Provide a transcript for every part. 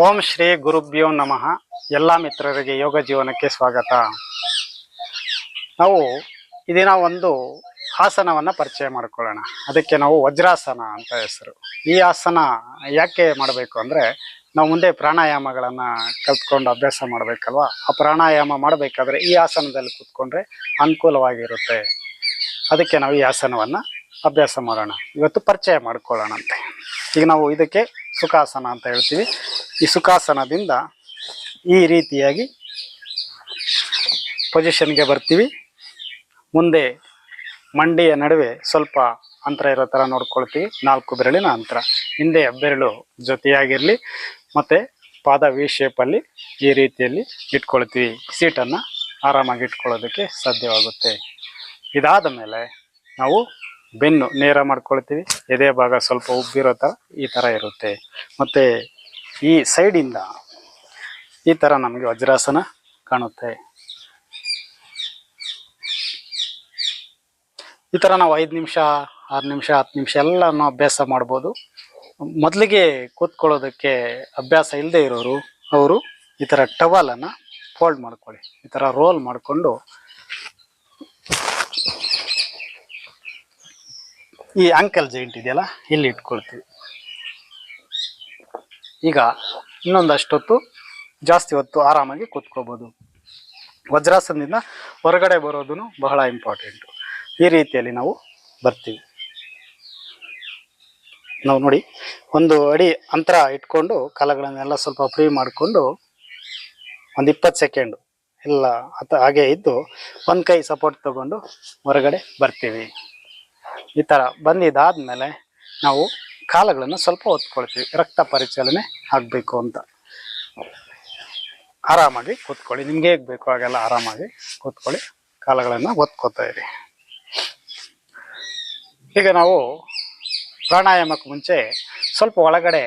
ಓಂ ಶ್ರೀ ಗುರುಭ್ಯೋ ನಮಃ. ಎಲ್ಲ ಮಿತ್ರರಿಗೆ ಯೋಗ ಜೀವನಕ್ಕೆ ಸ್ವಾಗತ. ನಾವು ಇದಿನ ಒಂದು ಆಸನವನ್ನು ಪರಿಚಯ ಮಾಡಿಕೊಳ್ಳೋಣ. ಅದಕ್ಕೆ ನಾವು ವಜ್ರಾಸನ ಅಂತ ಹೆಸರು. ಈ ಆಸನ ಯಾಕೆ ಮಾಡಬೇಕು ಅಂದರೆ, ನಾವು ಮುಂದೆ ಪ್ರಾಣಾಯಾಮಗಳನ್ನು ಕಲ್ತ್ಕೊಂಡು ಅಭ್ಯಾಸ ಮಾಡಬೇಕಲ್ವಾ? ಆ ಪ್ರಾಣಾಯಾಮ ಮಾಡಬೇಕಾದ್ರೆ ಈ ಆಸನದಲ್ಲಿ ಕೂತ್ಕೊಂಡ್ರೆ ಅನುಕೂಲವಾಗಿರುತ್ತೆ. ಅದಕ್ಕೆ ನಾವು ಈ ಆಸನವನ್ನು ಅಭ್ಯಾಸ ಮಾಡೋಣ. ಇವತ್ತು ಪರಿಚಯ ಮಾಡ್ಕೊಳ್ಳೋಣ ಅಂತೆ ಈಗ ನಾವು ಇದಕ್ಕೆ ಸುಖಾಸನ ಅಂತ ಹೇಳ್ತೀವಿ. ಈ ಸುಖಾಸನದಿಂದ ಈ ರೀತಿಯಾಗಿ ಪೊಸಿಷನ್ಗೆ ಬರ್ತೀವಿ. ಮುಂದೆ ಮಂಡಿಯ ನಡುವೆ ಸ್ವಲ್ಪ ಅಂತರ ಇರೋ ಥರ ನೋಡ್ಕೊಳ್ತೀವಿ. ನಾಲ್ಕು ಬೆರಳಿನ ಅಂತರ. ಹಿಂದೆ ಬೆರಳು ಜೊತೆಯಾಗಿರಲಿ, ಮತ್ತು ಪಾದ ವಿ ಶೇಪಲ್ಲಿ ಈ ರೀತಿಯಲ್ಲಿ ಇಟ್ಕೊಳ್ತೀವಿ. ಸೀಟನ್ನು ಆರಾಮಾಗಿ ಇಟ್ಕೊಳ್ಳೋದಕ್ಕೆ ಸಾಧ್ಯವಾಗುತ್ತೆ. ಇದಾದ ಮೇಲೆ ನಾವು ಬೆನ್ನು ನೇರ ಮಾಡ್ಕೊಳ್ತೀವಿ. ಎದೆ ಭಾಗ ಸ್ವಲ್ಪ ಉಬ್ಬಿರೋ ಥರ ಈ ಥರ ಇರುತ್ತೆ. ಮತ್ತು ಈ ಸೈಡಿಂದ ಈ ಥರ ನಮಗೆ ವಜ್ರಾಸನ ಕಾಣುತ್ತೆ. ಈ ಥರ ನಾವು ಐದು ನಿಮಿಷ, ಆರು ನಿಮಿಷ, ಹತ್ತು ನಿಮಿಷ ಎಲ್ಲನೂ ಅಭ್ಯಾಸ ಮಾಡ್ಬೋದು. ಮೊದಲಿಗೆ ಕೂತ್ಕೊಳ್ಳೋದಕ್ಕೆ ಅಭ್ಯಾಸ ಇಲ್ಲದೆ ಇರೋರು, ಅವರು ಈ ಥರ ಟವಲನ್ನು ಫೋಲ್ಡ್ ಮಾಡ್ಕೊಳ್ಳಿ. ಈ ಥರ ರೋಲ್ ಮಾಡಿಕೊಂಡು ಈ ಅಂಕಲ್ ಜಾಯಿಂಟ್ ಇದೆಯಲ್ಲ, ಇಲ್ಲಿ ಇಟ್ಕೊಳ್ತೀವಿ. ಈಗ ಇನ್ನೊಂದಷ್ಟೊತ್ತು ಜಾಸ್ತಿ ಹೊತ್ತು ಆರಾಮಾಗಿ ಕೂತ್ಕೋಬೋದು. ವಜ್ರಾಸನದಿಂದ ಹೊರಗಡೆ ಬರೋದು ಬಹಳ ಇಂಪಾರ್ಟೆಂಟು ಈ ರೀತಿಯಲ್ಲಿ ನಾವು ಬರ್ತೀವಿ. ನಾವು ನೋಡಿ, ಒಂದು ಅಡಿ ಅಂತರ ಇಟ್ಕೊಂಡು ಕಾಲಗಳನ್ನೆಲ್ಲ ಸ್ವಲ್ಪ ಫ್ರೀ ಮಾಡಿಕೊಂಡು ಒಂದು ಇಪ್ಪತ್ತು ಸೆಕೆಂಡು ಎಲ್ಲ ಹಾಗೆ ಇದ್ದು ಒಂದು ಕೈ ಸಪೋರ್ಟ್ ತಗೊಂಡು ಹೊರಗಡೆ ಬರ್ತೀವಿ. ಈ ಥರ ಬಂದಿದ್ದಾದ್ಮೇಲೆ ನಾವು ಕಾಲಗಳನ್ನು ಸ್ವಲ್ಪ ಒತ್ಕೊಳ್ತೀವಿ ರಕ್ತ ಪರಿಚಲನೆ ಆಗಬೇಕು ಅಂತ. ಆರಾಮಾಗಿ ಕೂತ್ಕೊಳ್ಳಿ. ನಿಮ್ಗೆ ಹೇಗೆ ಬೇಕು ಹಾಗೆಲ್ಲ ಆರಾಮಾಗಿ ಕೂತ್ಕೊಳ್ಳಿ. ಕಾಲಗಳನ್ನು ಒತ್ಕೋತಾ ಇರಿ. ಈಗ ನಾವು ಪ್ರಾಣಾಯಾಮಕ್ಕೆ ಮುಂಚೆ ಸ್ವಲ್ಪ ಒಳಗಡೆ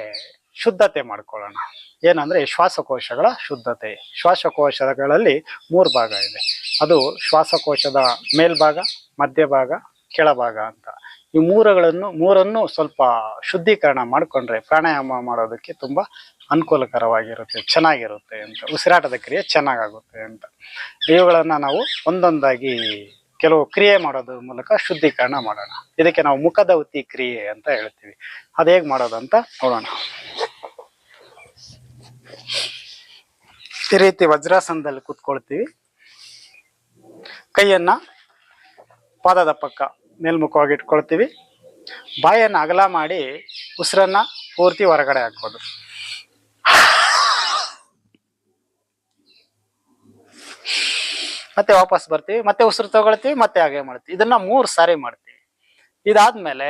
ಶುದ್ಧತೆ ಮಾಡ್ಕೊಳ್ಳೋಣ. ಏನಂದ್ರೆ ಶ್ವಾಸಕೋಶಗಳ ಶುದ್ಧತೆ. ಶ್ವಾಸಕೋಶಗಳಲ್ಲಿ ಮೂರು ಭಾಗ ಇದೆ. ಅದು ಶ್ವಾಸಕೋಶದ ಮೇಲ್ಭಾಗ, ಮಧ್ಯಭಾಗ ಕೆಳಭಾಗ ಅಂತ. ಈ ಮೂರುಗಳನ್ನು, ಮೂರನ್ನು ಸ್ವಲ್ಪ ಶುದ್ಧೀಕರಣ ಮಾಡಿಕೊಂಡ್ರೆ ಪ್ರಾಣಾಯಾಮ ಮಾಡೋದಕ್ಕೆ ತುಂಬ ಅನುಕೂಲಕರವಾಗಿರುತ್ತೆ, ಚೆನ್ನಾಗಿರುತ್ತೆ ಅಂತ. ಉಸಿರಾಟದ ಕ್ರಿಯೆ ಚೆನ್ನಾಗಾಗುತ್ತೆ ಅಂತ. ಇವುಗಳನ್ನು ನಾವು ಒಂದೊಂದಾಗಿ ಕೆಲವು ಕ್ರಿಯೆ ಮಾಡೋದ್ರ ಮೂಲಕ ಶುದ್ಧೀಕರಣ ಮಾಡೋಣ. ಇದಕ್ಕೆ ನಾವು ಮುಖದೌತಿ ಕ್ರಿಯೆ ಅಂತ ಹೇಳ್ತೀವಿ. ಅದು ಹೇಗೆ ಮಾಡೋದು ಅಂತ ನೋಡೋಣ. ಈ ರೀತಿ ವಜ್ರಾಸನದಲ್ಲಿ ಕೂತ್ಕೊಳ್ತೀವಿ. ಕೈಯನ್ನ ಪಾದದ ಪಕ್ಕ ಮೇಲ್ಮುಖವಾಗಿ ಇಟ್ಕೊಳ್ತೀವಿ ಬಾಯನ್ನು ಅಗಲ ಮಾಡಿ ಉಸಿರನ್ನು ಪೂರ್ತಿ ಹೊರಗಡೆ ಹಾಕ್ಬೋದು. ಮತ್ತೆ ವಾಪಸ್ ಬರ್ತೀವಿ, ಮತ್ತೆ ಉಸಿರು ತಗೊಳ್ತೀವಿ, ಮತ್ತೆ ಹಾಗೆ ಮಾಡ್ತೀವಿ. ಇದನ್ನ ಮೂರು ಸಾರಿ ಮಾಡ್ತೀವಿ. ಇದಾದ್ಮೇಲೆ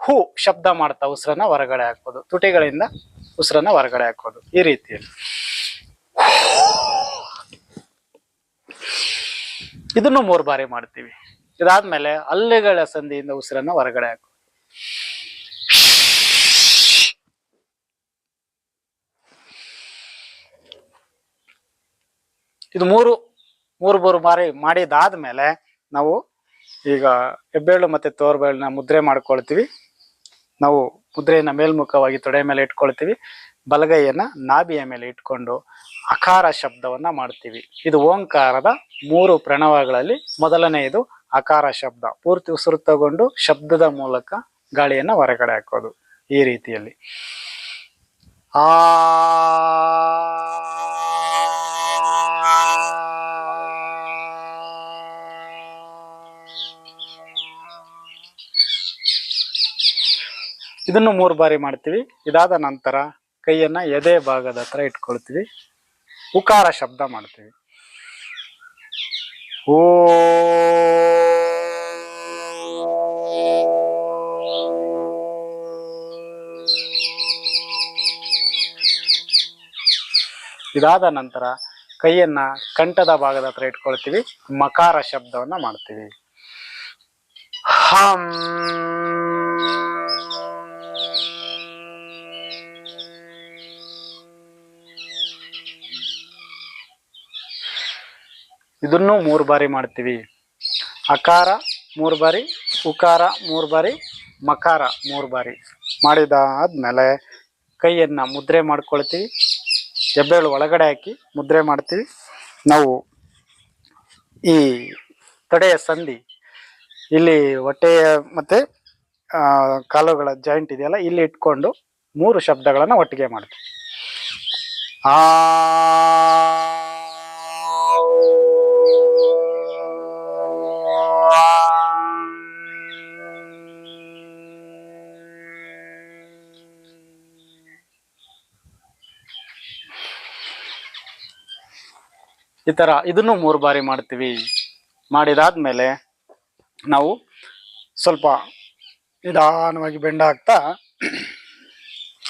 ಹೂ ಶಬ್ದ ಮಾಡ್ತಾ ಉಸಿರನ್ನ ಹೊರಗಡೆ ಹಾಕೋದು ತುಟಿಗಳಿಂದ ಉಸಿರನ್ನ ಹೊರಗಡೆ ಹಾಕೋದು ಈ ರೀತಿಯಲ್ಲಿ. ಇದನ್ನು ಮೂರು ಬಾರಿ ಮಾಡ್ತೀವಿ. ಇದಾದ್ಮೇಲೆ ಅಲ್ಲಿಗಳ ಸಂಧಿಯಿಂದ ಉಸಿರನ್ನ ಹೊರಗಡೆ ಹಾಕು. ಇದು ಮೂರು ಮೂರು ಮೂರು ಬಾರಿ ಮಾಡಿದಾದ್ಮೇಲೆ ನಾವು ಈಗ ಹೆಬ್ಬೆರಳು ಮತ್ತೆ ತೋರ್ಬೆರಳನ್ನ ಮುದ್ರೆ ಮಾಡ್ಕೊಳ್ತೀವಿ. ನಾವು ಮುದ್ರೆಯನ್ನ ಮೇಲ್ಮುಖವಾಗಿ ತೊಡೆ ಮೇಲೆ ಇಟ್ಕೊಳ್ತೀವಿ. ಬಲಗೈಯನ್ನ ನಾಭಿಯ ಮೇಲೆ ಇಟ್ಕೊಂಡು ಅಕಾರ ಶಬ್ದವನ್ನ ಮಾಡ್ತೀವಿ. ಇದು ಓಂಕಾರದ ಮೂರು ಪ್ರಣವಗಳಲ್ಲಿ ಮೊದಲನೆಯದು ಅಕಾರ ಶಬ್ದ ಪೂರ್ತಿ ಉಸಿರು ತಗೊಂಡು ಶಬ್ದದ ಮೂಲಕ ಗಾಳಿಯನ್ನ ಹೊರಗಡೆ ಹಾಕೋದು ಈ ರೀತಿಯಲ್ಲಿ. ಆ ಇದನ್ನು ಮೂರು ಬಾರಿ ಮಾಡ್ತೀವಿ. ಇದಾದ ನಂತರ ಕೈಯನ್ನ ಎದೆ ಭಾಗದ ಹತ್ರ ಇಟ್ಕೊಳ್ತೀವಿ. ಉಕಾರ ಶಬ್ದ ಮಾಡ್ತೀವಿ. ಓ ಇದಾದ ನಂತರ ಕೈಯನ್ನ ಕಂಠದ ಭಾಗದ ಹತ್ರ ಇಟ್ಕೊಳ್ತೀವಿ. ಮಕಾರ ಶಬ್ದವನ್ನ ಮಾಡ್ತೀವಿ. ಹಂ. ಇದನ್ನು ಮೂರು ಬಾರಿ ಮಾಡ್ತೀವಿ. ಅಕಾರ ಮೂರು ಬಾರಿ, ಉಕಾರ ಮೂರು ಬಾರಿ, ಮಕಾರ ಮೂರು ಬಾರಿ ಮಾಡಿದಾದ್ಮೇಲೆ ಕೈಯನ್ನ ಮುದ್ರೆ ಮಾಡ್ಕೊಳ್ತೀವಿ. ಹೆಬ್ಬೆರಳು ಒಳಗಡೆ ಹಾಕಿ ಮುದ್ರೆ ಮಾಡ್ತೀವಿ. ನಾವು ಈ ತೊಡೆಯ ಸಂಧಿ, ಇಲ್ಲಿ ಹೊಟ್ಟೆಯ ಮತ್ತೆ ಕಾಲುಗಳ ಜಾಯಿಂಟ್ ಇದೆಯಲ್ಲ, ಇಲ್ಲಿ ಇಟ್ಕೊಂಡು ಮೂರು ಶಬ್ದಗಳನ್ನು ಒಟ್ಟಿಗೆ ಮಾಡ್ತೀವಿ. ಆ ಈ ತರ ಇದನ್ನು ಮೂರು ಬಾರಿ ಮಾಡ್ತೀವಿ. ಮಾಡಿದಾದ್ಮೇಲೆ ನಾವು ಸ್ವಲ್ಪ ನಿಧಾನವಾಗಿ ಬೆಂಡ ಹಾಕ್ತಾ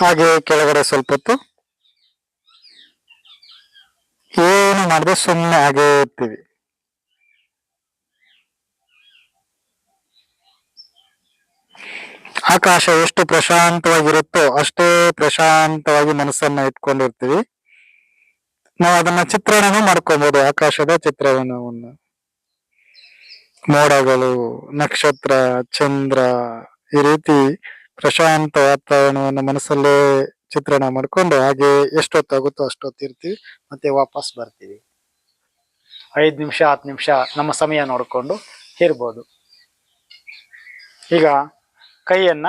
ಹಾಗೆ ಕೆಳಗಡೆ ಸ್ವಲ್ಪ ಹೊತ್ತು ಏನು ಮಾಡಿದ್ರೆ ಸುಮ್ಮನೆ ಹಾಗೆ ಇರ್ತೀವಿ. ಆಕಾಶ ಎಷ್ಟು ಪ್ರಶಾಂತವಾಗಿರುತ್ತೋ ಅಷ್ಟೇ ಪ್ರಶಾಂತವಾಗಿ ಮನಸ್ಸನ್ನ ಇಟ್ಕೊಂಡಿರ್ತೀವಿ. ನಾವು ಅದನ್ನ ಚಿತ್ರಣನೂ ಮಾಡ್ಕೊಬಹುದು ಆಕಾಶದ ಚಿತ್ರಣವನ್ನು. ಮೋಡಗಳು, ನಕ್ಷತ್ರ, ಚಂದ್ರ, ಈ ರೀತಿ ಪ್ರಶಾಂತ ವಾತಾವರಣವನ್ನು ಮನಸ್ಸಲ್ಲೇ ಚಿತ್ರಣ ಮಾಡ್ಕೊಂಡು ಹಾಗೆ ಎಷ್ಟೊತ್ತಾಗುತ್ತೋ ಅಷ್ಟೊತ್ತು ಇರ್ತೀವಿ ಮತ್ತೆ ವಾಪಸ್ ಬರ್ತೀವಿ. ಐದು ನಿಮಿಷ, ಹತ್ತು ನಿಮಿಷ ನಮ್ಮ ಸಮಯ ನೋಡಿಕೊಂಡು ಇರ್ಬೋದು. ಈಗ ಕೈಯನ್ನ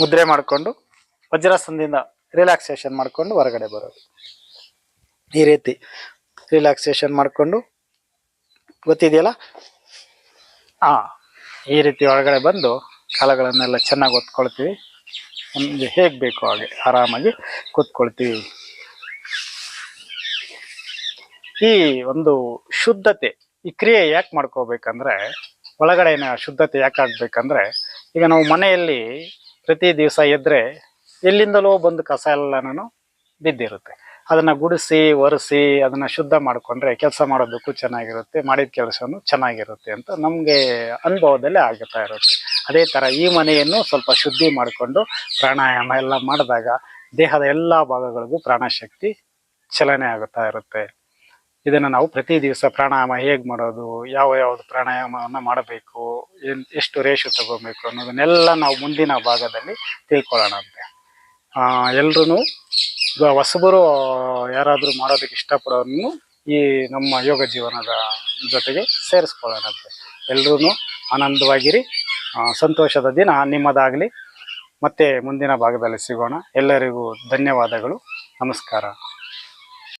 ಮುದ್ರೆ ಮಾಡಿಕೊಂಡು ವಜ್ರಾಸನದಿಂದ ರಿಲ್ಯಾಕ್ಸೇಷನ್ ಮಾಡಿಕೊಂಡು ಹೊರಗಡೆ ಬರೋದು. ಈ ರೀತಿ ರಿಲ್ಯಾಕ್ಸೇಷನ್ ಮಾಡಿಕೊಂಡು, ಗೊತ್ತಿದೆಯಲ್ಲ? ಹಾಂ ಈ ರೀತಿ ಒಳಗಡೆ ಬಂದು ಕಾಲಗಳನ್ನೆಲ್ಲ ಚೆನ್ನಾಗಿ ಒತ್ಕೊಳ್ತೀವಿ ನಮಗೆ ಹೇಗೆ ಬೇಕೋ ಹಾಗೆ ಆರಾಮಾಗಿ ಕೂತ್ಕೊಳ್ತೀವಿ. ಈ ಒಂದು ಶುದ್ಧತೆ, ಈ ಕ್ರಿಯೆ ಯಾಕೆ ಮಾಡ್ಕೋಬೇಕಂದ್ರೆ ಒಳಗಡೆನ ಶುದ್ಧತೆ ಯಾಕೆ ಆಗ್ಬೇಕಂದ್ರೆ, ಈಗ ನಾವು ಮನೆಯಲ್ಲಿ ಪ್ರತಿ ದಿವಸ ಎದ್ರೆ ಎಲ್ಲಿಂದಲೋ ಬಂದು ಕಸ ಎಲ್ಲನೂ ಬಿದ್ದಿರುತ್ತೆ. ಅದನ್ನ ಗುಡಿಸಿ, ಒರೆಸಿ, ಅದನ್ನ ಶುದ್ಧ ಮಾಡ್ಕೊಂಡ್ರೆ ಕೆಲಸ ಮಾಡೋದಕ್ಕೂ ಚೆನ್ನಾಗಿರುತ್ತೆ, ಮಾಡಿದ ಕೆಲಸನೂ ಚೆನ್ನಾಗಿರುತ್ತೆ ಅಂತ ನಮಗೆ ಅನುಭವದಲ್ಲೇ ಆಗುತ್ತಾ ಇರುತ್ತೆ. ಅದೇ ತರ ಈ ಮನೆಯನ್ನು ಸ್ವಲ್ಪ ಶುದ್ಧಿ ಮಾಡಿಕೊಂಡು ಪ್ರಾಣಾಯಾಮ ಎಲ್ಲ ಮಾಡಿದಾಗ ದೇಹದ ಎಲ್ಲಾ ಭಾಗಗಳಿಗೂ ಪ್ರಾಣಶಕ್ತಿ ಚಲನೆ ಆಗುತ್ತಾ ಇರುತ್ತೆ. ಇದನ್ನ ನಾವು ಪ್ರತಿ ದಿವಸ ಪ್ರಾಣಾಯಾಮ ಹೇಗೆ ಮಾಡೋದು, ಯಾವ ಯಾವ್ದು ಪ್ರಾಣಾಯಾಮವನ್ನು ಮಾಡಬೇಕು ಎಷ್ಟು ರೇಷು ತಗೋಬೇಕು ಅನ್ನೋದನ್ನೆಲ್ಲ ನಾವು ಮುಂದಿನ ಭಾಗದಲ್ಲಿ ತಿಳ್ಕೊಳ್ಳೋಣ ಅಂತೆ ಹೊಸಬರು ಯಾರಾದರೂ ಮಾಡೋದಕ್ಕೆ ಇಷ್ಟಪಡೋರನ್ನು ಈ ನಮ್ಮ ಯೋಗ ಜೀವನದ ಜೊತೆಗೆ ಸೇರಿಸ್ಕೊಳ್ಳೋಣಂತೆ ಎಲ್ಲರೂ ಆನಂದವಾಗಿರಿ ಸಂತೋಷದ ದಿನ ನಿಮ್ಮದಾಗಲಿ. ಮತ್ತೆ ಮುಂದಿನ ಭಾಗದಲ್ಲಿ ಸಿಗೋಣ. ಎಲ್ಲರಿಗೂ ಧನ್ಯವಾದಗಳು. ನಮಸ್ಕಾರ.